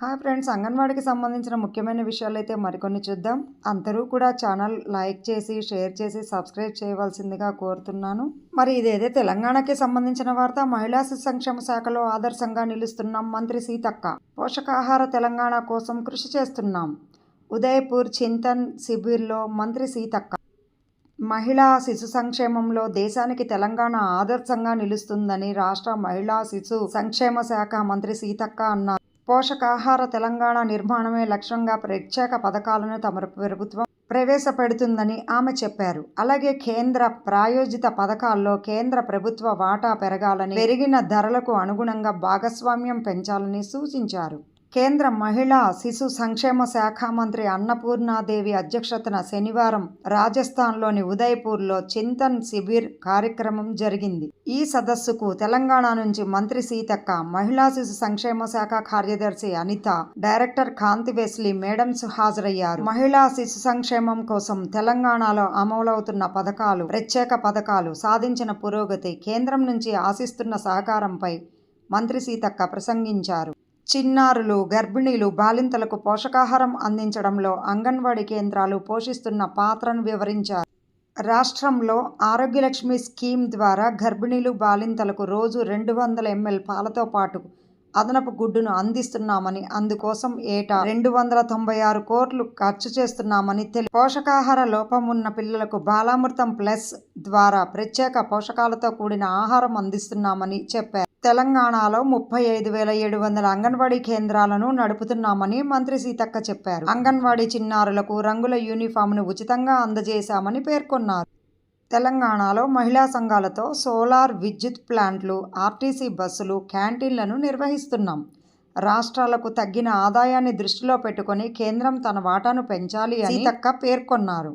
Hi friends అంగన్వాడికి సంబంధించిన ముఖ్యమైన విషయాలు అయితే మరికొన్ని చూద్దాం. అందరూ కూడా ఛానల్ లైక్ చేసి షేర్ చేసి సబ్స్క్రైబ్ చేయవలసిందిగా కోరుతున్నాను. మరి ఇదేదే తెలంగాణకి సంబంధించిన వార్త? మహిళా శిశు సంక్షేమ శాఖలో ఆదర్శంగా నిలుస్తున్నాం మంత్రి సీతక్క పోషకాహార తెలంగాణ కోసం కృషి చేస్తున్నాం. ఉదయపూర్ చింతన్ శిబిర్లో మంత్రి సీతక్క మహిళా శిశు సంక్షేమంలో దేశానికి తెలంగాణ ఆదర్శంగా నిలుస్తుందని రాష్ట్ర మహిళా శిశు సంక్షేమ శాఖ మంత్రి సీతక్క అన్నారు. పోషకాహార తెలంగాణ నిర్మాణమే లక్ష్యంగా ప్రత్యేక పథకాలను తమ ప్రభుత్వం ప్రవేశపెడుతుందని ఆమె చెప్పారు. అలాగే కేంద్ర ప్రాయోజిత పథకాల్లో కేంద్ర ప్రభుత్వ వాటా పెరగాలని పెరిగిన ధరలకు అనుగుణంగా భాగస్వామ్యం పెంచాలని సూచించారు. కేంద్ర మహిళా శిశు సంక్షేమ శాఖ మంత్రి అన్నపూర్ణాదేవి అధ్యక్షతన శనివారం రాజస్థాన్లోని ఉదయ్పూర్లో చింతన్ శిబిర్ కార్యక్రమం జరిగింది. ఈ సదస్సుకు తెలంగాణ నుంచి మంత్రి సీతక్క మహిళా శిశు సంక్షేమ శాఖ కార్యదర్శి Anitha director Kanti Wesley madams హాజరయ్యారు. మహిళా శిశు సంక్షేమం కోసం తెలంగాణలో అమలవుతున్న పథకాలు ప్రత్యేక పథకాలు సాధించిన పురోగతి కేంద్రం నుంచి ఆశిస్తున్న సహకారంపై మంత్రి సీతక్క ప్రసంగించారు. చిన్నారులు గర్భిణీలు బాలింతలకు పోషకాహారం అందించడంలో అంగన్వాడీ కేంద్రాలు పోషిస్తున్న పాత్రను వివరించారు. రాష్ట్రంలో ఆరోగ్యలక్ష్మి స్కీమ్ ద్వారా గర్భిణీలు బాలింతలకు రోజు రెండు వందల ఎంఎల్ పాలతో పాటు అదనపు గుడ్డును అందిస్తున్నామని అందుకోసం ఏటా రెండు వందల తొంభై ఆరు కోట్లు ఖర్చు చేస్తున్నామని తెలి పోషకాహార లోపం ఉన్న పిల్లలకు బాలామృతం ప్లస్ ద్వారా ప్రత్యేక పోషకాలతో కూడిన ఆహారం అందిస్తున్నామని చెప్పారు. తెలంగాణలో ముప్పై ఐదు వేల ఏడు వందల అంగన్వాడీ కేంద్రాలను నడుపుతున్నామని మంత్రి సీతక్క చెప్పారు. అంగన్వాడీ చిన్నారులకు రంగుల యూనిఫామ్ను ఉచితంగా అందజేశామని పేర్కొన్నారు. తెలంగాణలో మహిళా సంఘాలతో సోలార్ విద్యుత్ ప్లాంట్లు ఆర్టీసీ బస్సులు క్యాంటీన్లను నిర్వహిస్తున్నాం. రాష్ట్రాలకు తగ్గిన ఆదాయాన్ని దృష్టిలో పెట్టుకొని కేంద్రం తన వాటాను పెంచాలి అని తక్క పేర్కొన్నారు.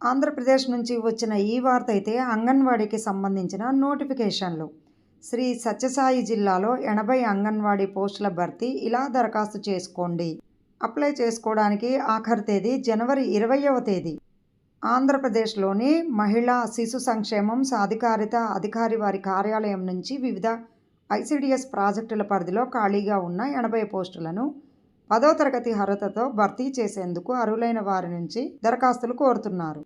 ఆంధ్రప్రదేశ్ నుంచి వచ్చిన ఈ వార్త అయితే అంగన్వాడీకి సంబంధించిన నోటిఫికేషన్లు. శ్రీ సత్యసాయి జిల్లాలో ఎనభై అంగన్వాడీ పోస్టుల భర్తీ ఇలా దరఖాస్తు చేసుకోండి. అప్లై చేసుకోవడానికి ఆఖరి తేదీ జనవరి ఇరవయవ తేదీ. ఆంధ్రప్రదేశ్లోని మహిళా శిశు సంక్షేమం సాధికారిత అధికారి వారి కార్యాలయం నుంచి వివిధ ఐసిడిఎస్ ప్రాజెక్టుల పరిధిలో ఖాళీగా ఉన్న ఎనభై పోస్టులను పదో తరగతి అర్హతతో భర్తీ చేసేందుకు అర్హులైన వారి నుంచి దరఖాస్తులు కోరుతున్నారు.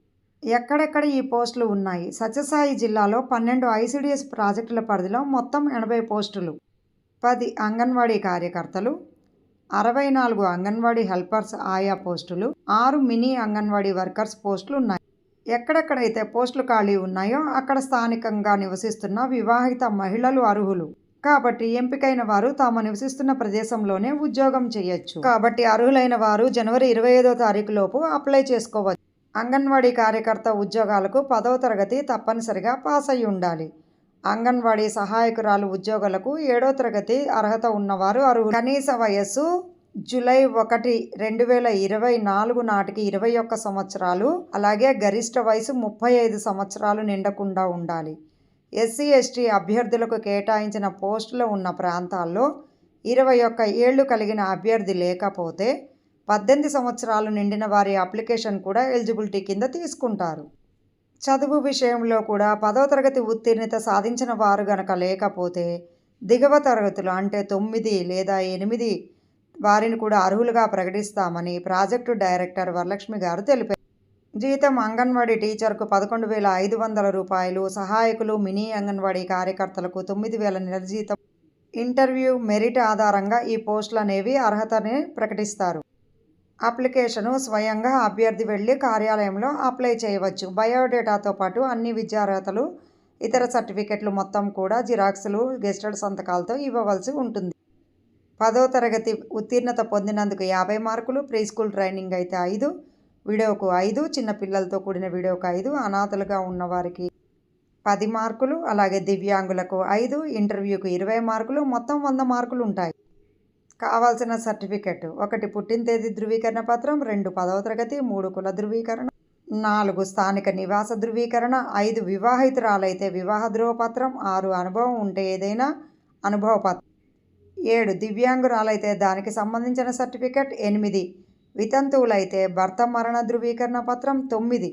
ఎక్కడెక్కడ ఈ పోస్టులు ఉన్నాయి? సత్యసాయి జిల్లాలో పన్నెండు ఐసిడిఎస్ ప్రాజెక్టుల పరిధిలో మొత్తం ఎనభై పోస్టులు. పది అంగన్వాడీ కార్యకర్తలు అరవై నాలుగు అంగన్వాడీ హెల్పర్స్ ఆయా పోస్టులు ఆరు మినీ అంగన్వాడీ వర్కర్స్ పోస్టులు ఉన్నాయి. ఎక్కడెక్కడైతే పోస్టులు ఖాళీ ఉన్నాయో అక్కడ స్థానికంగా నివసిస్తున్న వివాహిత మహిళలు అర్హులు. కాబట్టి ఎంపికైన వారు తాము నివసిస్తున్న ప్రదేశంలోనే ఉద్యోగం చేయొచ్చు. కాబట్టి అర్హులైన వారు జనవరి ఇరవై ఐదో తారీఖు లోపు అప్లై చేసుకోవచ్చు. అంగన్వాడీ కార్యకర్త ఉద్యోగాలకు పదవ తరగతి తప్పనిసరిగా పాస్ అయి ఉండాలి. అంగన్వాడీ సహాయకురాలు ఉద్యోగులకు ఏడో తరగతి అర్హత ఉన్నవారు అర్హులు. కనీస వయస్సు జూలై ఒకటి రెండు వేల ఇరవై నాలుగు నాటికి ఇరవై ఒక్క సంవత్సరాలు అలాగే గరిష్ట వయసు ముప్పై ఐదు సంవత్సరాలు నిండకుండా ఉండాలి. ఎస్సీ ఎస్టీ అభ్యర్థులకు కేటాయించిన పోస్టులు ఉన్న ప్రాంతాల్లో ఇరవై ఒక్క ఏళ్ళు కలిగిన అభ్యర్థి లేకపోతే పద్దెనిమిది సంవత్సరాలు నిండిన వారి అప్లికేషన్ కూడా ఎలిజిబిలిటీ కింద తీసుకుంటారు. చదువు విషయంలో కూడా పదవ తరగతి ఉత్తీర్ణత సాధించిన వారు గనక లేకపోతే దిగవ తరగతులు అంటే తొమ్మిది లేదా ఎనిమిది వారిని కూడా అర్హులుగా ప్రకటిస్తామని ప్రాజెక్టు డైరెక్టర్ వరలక్ష్మి గారు తెలిపారు. జీతం అంగన్వాడీ టీచర్కు పదకొండు వేల ఐదు వందల రూపాయలు సహాయకులు మినీ అంగన్వాడీ కార్యకర్తలకు తొమ్మిది వేల నెల జీతం ఇంటర్వ్యూ మెరిట్ ఆధారంగా ఈ పోస్టులు అనేవి అర్హతని ప్రకటిస్తారు. అప్లికేషను స్వయంగా అభ్యర్థి వెళ్ళి కార్యాలయంలో అప్లై చేయవచ్చు. బయోడేటాతో పాటు అన్ని విద్యార్హతలు ఇతర సర్టిఫికెట్లు మొత్తం కూడా జిరాక్సులు గెస్టెడ్ సంతకాలతో ఇవ్వవలసి ఉంటుంది. పదో తరగతి ఉత్తీర్ణత పొందినందుకు యాభై మార్కులు ప్రీ స్కూల్ ట్రైనింగ్ అయితే ఐదు వీడియోకు ఐదు చిన్న పిల్లలతో కూడిన వీడియోకు ఐదు అనాథలుగా ఉన్నవారికి పది మార్కులు అలాగే దివ్యాంగులకు ఐదు ఇంటర్వ్యూకు ఇరవై మార్కులు మొత్తం వంద మార్కులు ఉంటాయి. కావాల్సిన సర్టిఫికెట్. ఒకటి పుట్టిన తేదీ ధృవీకరణ పత్రం రెండు పదవ తరగతి మూడు కుల ధృవీకరణ నాలుగు స్థానిక నివాస ధృవీకరణ ఐదు వివాహితురాలైతే వివాహ ధృవపత్రం ఆరు అనుభవం ఉంటే ఏదైనా అనుభవ పత్రం. ఏడు దివ్యాంగురాలైతే దానికి సంబంధించిన సర్టిఫికెట్ ఎనిమిది వితంతువులైతే భర్త మరణ ధృవీకరణ పత్రం తొమ్మిది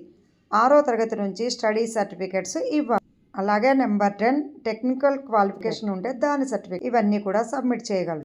ఆరో తరగతి నుంచి స్టడీ సర్టిఫికెట్స్ ఇవ్వాలి అలాగే నెంబర్ టెన్ టెక్నికల్ క్వాలిఫికేషన్ ఉంటే దాని సర్టిఫికేట్ ఇవన్నీ కూడా సబ్మిట్ చేయగలరు.